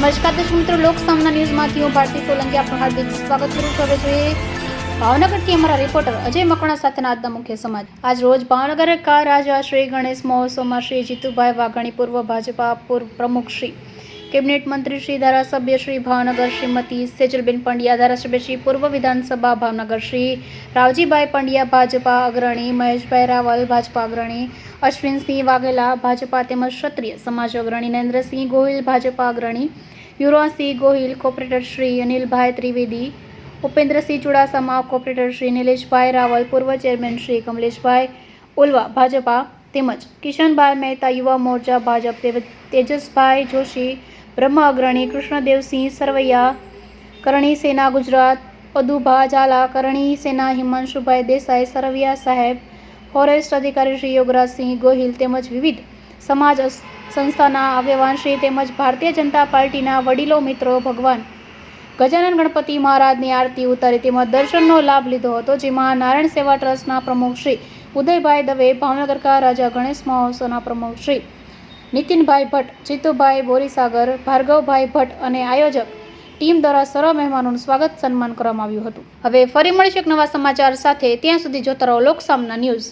નમસ્કાર દર્શક મિત્રો લોક સામના ન્યૂઝમાંથી હું ભારતી સોલંકી આપનું હાર્દિક સ્વાગત કરું છું. જોઈએ ભાવનગરથી અમારા રિપોર્ટર અજય મકણા સાથેના આજના મુખ્ય સમાજ. આજ રોજ ભાવનગર કા રાજા શ્રી ગણેશ મહોત્સવમાં શ્રી જીતુભાઈ વાઘાણી પૂર્વ ભાજપા પૂર્વ પ્રમુખ શ્રી કેબિનેટ મંત્રી શ્રી ધારાસભ્ય શ્રી ભાવનગર શ્રીમતી સેજલબેન પંડ્યા, ધારાસભ્ય શ્રી પૂર્વ વિધાનસભા ભાવનગર શ્રી રાવજીભાઈ પંડ્યા, ભાજપા અગ્રણી મહેશભાઈ રાવલ, ભાજપા અગ્રણી અશ્વિનસિંહ વાઘેલા, ભાજપા તેમજ ક્ષત્રિય સમાજ અગ્રણી નરેન્દ્રસિંહ ગોહિલ, ભાજપા અગ્રણી યુવરાજસિંહ ગોહિલ, કોર્પોરેટર શ્રી અનિલભાઈ ત્રિવેદી, ઉપેન્દ્રસિંહ ચુડાસમા, કોર્પોરેટર શ્રી નિલેશભાઈ રાવલ, પૂર્વ ચેરમેન શ્રી કમલેશભાઈ ઉલવા, ભાજપા તેમજ કિશનભાઈ મહેતા, યુવા મોરચા, ભાજપ તેજસભાઈ જોશી બ્રહ્મ અગ્રણી કૃષ્ણદેવસિંહ સરવૈયા, કરણી સેના, ગુજરાત, અદુભા, ઝાલા, કરણી સેના, હિમાંશુભાઈ દેસાઈ, સરવૈયા સાહેબ, ફોરેસ્ટ અધિકારી શ્રી યોગરાજસિંહ ગોહિલ તેમજ વિવિધ સમાજ સંસ્થાના આગેવાનશ્રી તેમજ ભારતીય જનતા પાર્ટીના વડીલો, મિત્રો, ભગવાન ગજાનન ગણપતિ મહારાજની આરતી ઉતારી તેમજ દર્શનનો લાભ લીધો હતો, જેમાં નારાયણ સેવા ટ્રસ્ટના પ્રમુખ શ્રી ઉદયભાઈ દવે ભાવનગરકા રાજા ગણેશ મહોત્સવના પ્રમુખ શ્રી નીતિનભાઈ ભટ્ટ જીતુભાઈ બોરીસાગર, ભાર્ગવભાઈ ભટ્ટ અને આયોજક ટીમ દ્વારા સર્વ મહેમાનોનું સ્વાગત સન્માન કરવામાં આવ્યું હતું. હવે ફરી મળીશું એક નવા સમાચાર સાથે. ત્યાં સુધી જોતા રહો લોકસામના ન્યૂઝ.